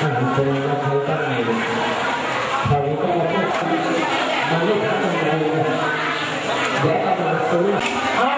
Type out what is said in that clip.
หันห้เขาตั้งไงเขาก็มาลูกทำอะไรนะแล้วเอามาซื้อ